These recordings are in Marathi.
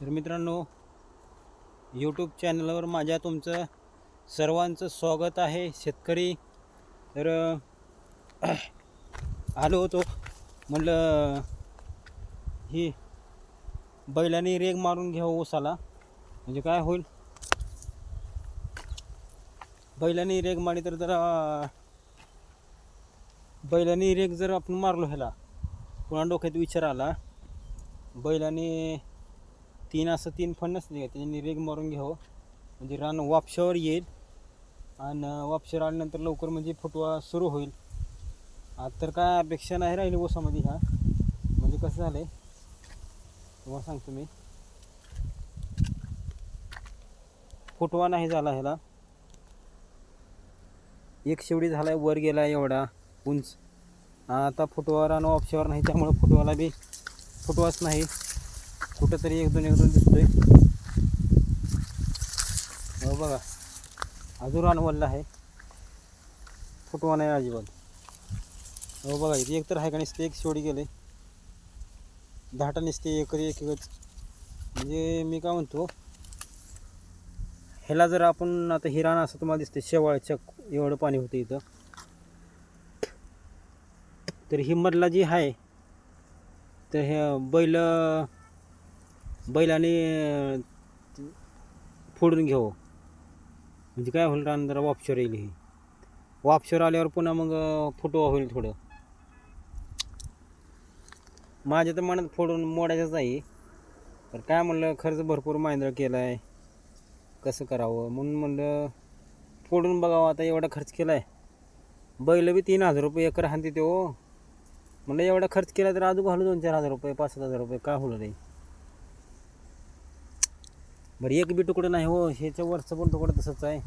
तर मित्रांनो यूट्यूब चॅनलवर माझ्या तुमचं सर्वांचं स्वागत आहे शेतकरी. तर आलो होतो. म्हटलं ही बैलाने रेग मारून घ्यावं ऊसाला. म्हणजे काय होईल? बैलाने रेग मारली तर जरा बैलाने रेग जर आपण मारलो ह्याला पुन्हा डोक्यात विचार आला. बैलाने तीन असं तीन फणस नाही का त्याच्याने रेग मारून घ्यावं. म्हणजे रान वापशावर येईल. आणि वापशावर आल्यानंतर लवकर म्हणजे फुटवा सुरू होईल. आता तर काय अपेक्षा नाही राहिली ओसामध्ये ह्या. म्हणजे कसं झालं आहे तुम्हाला सांगतो मी. फुटवा नाही झाला ह्याला. एक शेवडी झाला आहे वर गेला एवढा उंच. आता फुटवावर आणि ऑप्शवर नाही त्यामुळं फुटवाला बी फुटवाच नाही. कुठंतरी एक दोन एक दोन दिसतोय. हो बघा. अजून रानवल्ला आहे. फुटवा नाही अजिबात. हो बघा इथे एक तर आहे का नसते एक शेवडी गेले. दहाटा नसते एक एक एकच. म्हणजे मी काय म्हणतो ह्याला जर आपण आता हे रान असं तुम्हाला दिसते शेवाळच्या एवढं पाणी होतं इथं. तर ही मधला जी आहे तर हे बैल बैलाने फोडून घ्यावं म्हणजे काय होईल रान जरा वापशर येईल ही. वापशर आल्यावर पुन्हा मग फुटवा होईल थोडं. माझ्या तर मनात फोडून मोडायचंच आहे तर काय म्हणलं खर्च भरपूर माहिंद्रा केला आहे कसं करावं? म्हणून म्हणलं फोडून बघावं. आता एवढा खर्च केला आहे बैल बी तीन हजार रुपये एकर हाती ते. हो म्हणलं एवढा खर्च केला तर अजून घालू दोन चार हजार रुपये पाच सात हजार रुपये काय होणार नाही बरं एक बी तुकडं नाही हो ह्याच्या वरचं पण तुकडं तसंच आहे.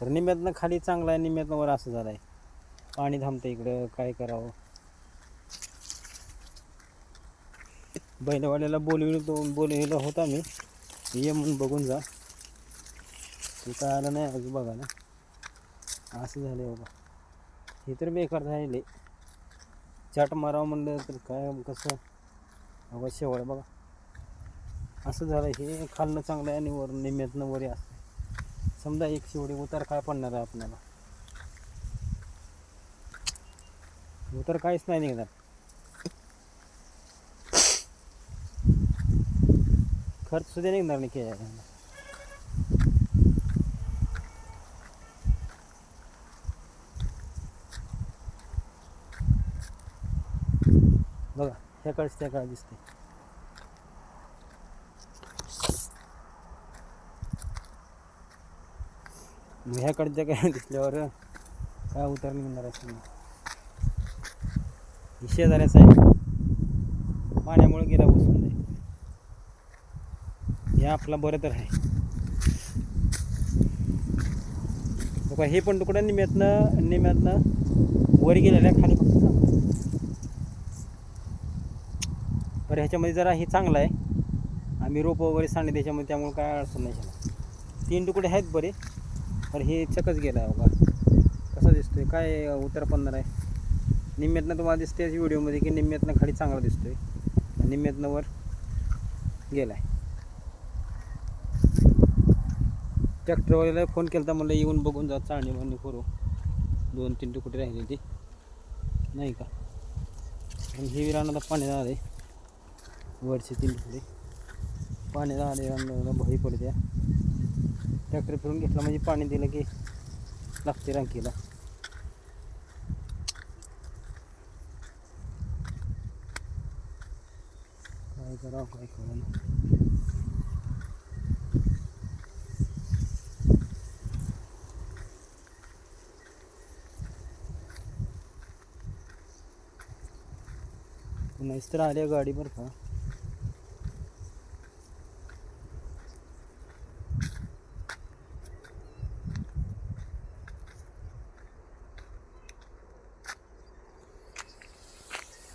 तर निम्यातनं खाली चांगला आहे निम्यातनं वर असं झालं आहे पाणी थांबतं इकडं काय करावं? बैलवाड्याला बोलविलो बोलविलो होता मी ये म्हणून बघून जा. ते काय आलं नाही अजून बघा ना असं झालं बाबा. हे तर बेकार झाले चाट मारावं म्हणलं तर काय कसं? बाबा शेवळ बघा. असं झालं हे खाल्लं चांगलं आहे आणि वर निम्यातनं वरे असं समजा एक शेवटी उतार काय पडणार आहे आपल्याला? उतार काहीच नाही निघणार. खर्च सुद्धा निघणार नाही के बघा ह्याकडच त्या काळ दिसते ह्याकडच्या काय दिसल्यावर काय उतर निघणार आहे तुम्ही हे आहे. पाण्यामुळे गेला बसून जाईल. हे आपला बरं तर आहे. बघा हे पण तुकडं निम्यातनं निम्यातनं वर गेलेलं आहे खाली फक्त बरं ह्याच्यामध्ये जरा हे चांगलं आहे. आम्ही रोपं वगैरे सांडले त्याच्यामध्ये त्यामुळे काय अडचण नाही झाला. तीन तुकडे आहेत बरे. अरे हे चकच गेला आहे बघा. कसं दिसतोय? काय उतर पडणार आहे? निम्म्यातनं तुम्हाला दिसतेच व्हिडिओमध्ये की निम्म्यातनं खाली चांगला दिसतोय. आणि निम्म्यातनं वर गेला आहे ट्रॅक्टरवाल्याला फोन केला तर म्हणलं येऊन बघून जा चाळणी बांधणी करू. दोन तीन तुकडे राहिली ती नाही का? आणि हे रानाला पाणी आहे वरचे तीन तुकडे. पाणी झाले रानाला भरी पडत्या. ट्रॅक्टर फिरून घेतला म्हणजे पाणी दिलं की लागते रांकीला. काय करावं काय करून नाहीच तर आल्या गाडी बरं का?